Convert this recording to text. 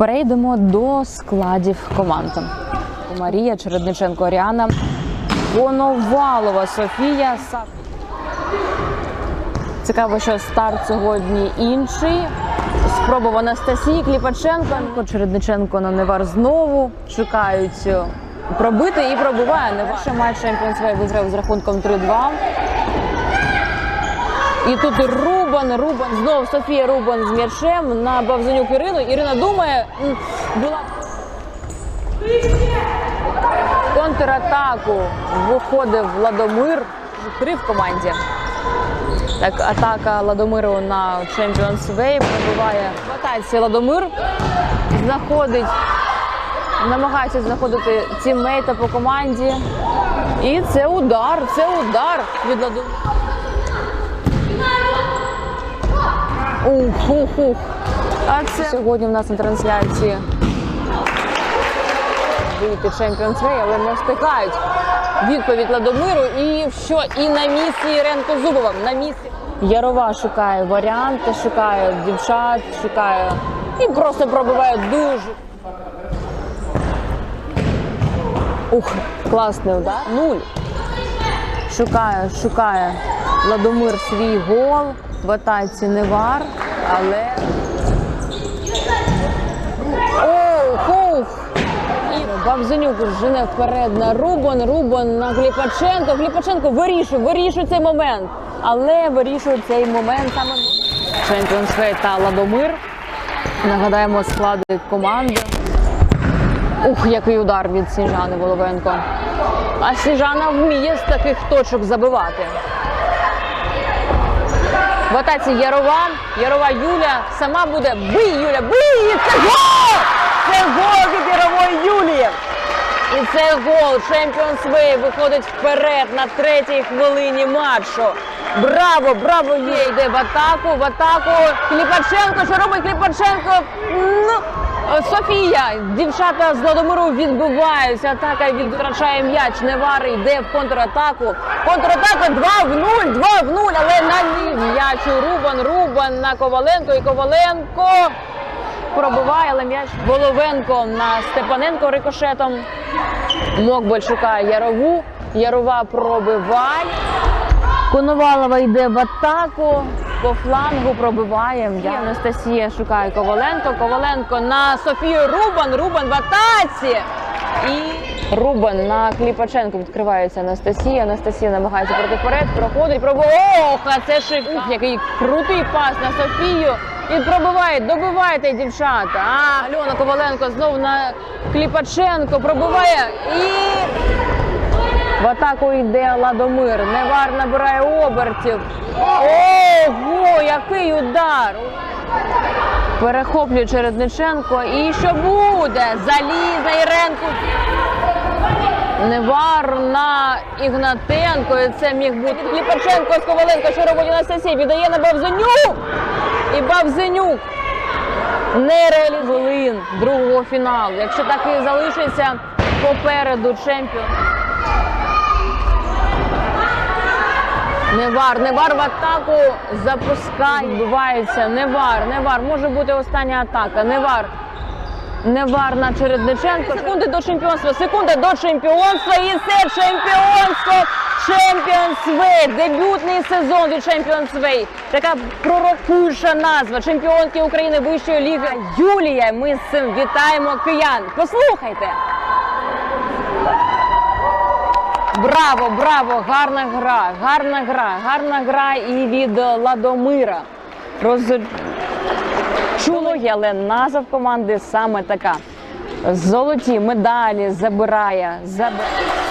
Перейдемо до складів команд. Марія Чередниченко Аріана, Коновалова Софія. Цікаво, що старт сьогодні інший. Спроба Анастасії Кліпаченко. Чередниченко на Невар знову шукають е, пробити і пробиває. Невар. Перший матч Champions League виграв з рахунком 3-2. І тут Рубан, Рубан, знову Софія Рубан з м'ячем на Бавзанюк Ірину. Ірина думає, була контратаку. Виходив Ладомир. Три в команді. Так, атака Ладомиру на Champions Way пробиває атаці Ладомир. Знаходить, намагається знаходити тіммейта по команді. І це удар, це удар від Ладомира. Ух, ух, ух. А це сьогодні в нас на трансляції вийти Champions Way, але не встигають. Відповідь Ладомиру і що і на місці Іренко Зубова. На місці Ярова шукає варіанти, шукає дівчат, шукає і просто пробиває дуже. Ух, класний удар. Нуль. Шукає, шукає Владомир свій гол в атаці Невар, але. Ох, ох! Бабзенюк жене вперед на Рубан, Рубан на Гліпаченко. Гліпаченко вирішує, вирішує цей момент. Але вирішує цей момент саме Чемпіонс та Ладомир. Нагадаємо склади команди. Ух, який удар від Сніжани Воловенко. А Сніжана вміє з таких точок забивати. В атаці Ярова. Ярова Юля сама буде. Бий, Юля, бий! І Це гол! Це гол від Ярової Юлії. І це гол. Чемпіонс Вей виходить вперед на третій хвилині матчу. Браво, браво! Є йде в атаку, в атаку. Кліпаченко, що робить Кліпаченко? Ну, Софія, дівчата з Ладомиру відбиваються. Атака відвтрачає м'яч. Невар йде в контратаку. Контратака 2 в 0, 2 в 0, але на м'ячу Рубан, Рубан на Коваленко і Коваленко пробиває, але м'яч Воловенко на Степаненко рикошетом. Мокбель шукає Ярову. Ярова пробиває. Коновалова йде в атаку. По флангу пробиває м'яч. Анастасія шукає Коваленко. Коваленко на Софію Рубан. Рубан в атаці. І Рубан на Кліпаченко відкривається Анастасія. Анастасія намагається пройти вперед, проходить, пробує. Ох, а це шик. Ух, який крутий пас на Софію. І пробиває, добивайте, дівчата. А, Альона Коваленко знов на Кліпаченко пробиває і в атаку йде Ладомир. Невар набирає обертів. Ого, який удар! Перехоплює Чередниченко. І що буде? Заліза Іренко. Невар на Ігнатенко. І це міг бути Кліпаченко з Коваленко, що робить Анастасія. Віддає на Бавзенюк. І Бавзенюк не реалізує другого фіналу. Якщо так і залишиться попереду чемпіон. Невар, Невар в атаку запускає. Відбувається. Невар, Невар. Може бути остання атака. Невар. Невар на Чередниченко. Секунди до чемпіонства. Секунда до чемпіонства. І це чемпіонство. Champions Way. Дебютний сезон від Champions Way. Така пророкуюча назва. Чемпіонки України вищої ліги. Юлія. Ми з цим вітаємо киян. Послухайте. Браво, браво! Гарна гра, гарна гра, гарна гра і від Ладомира. Роз... Чуло, але назва команди саме така. Золоті медалі забирає. забирає.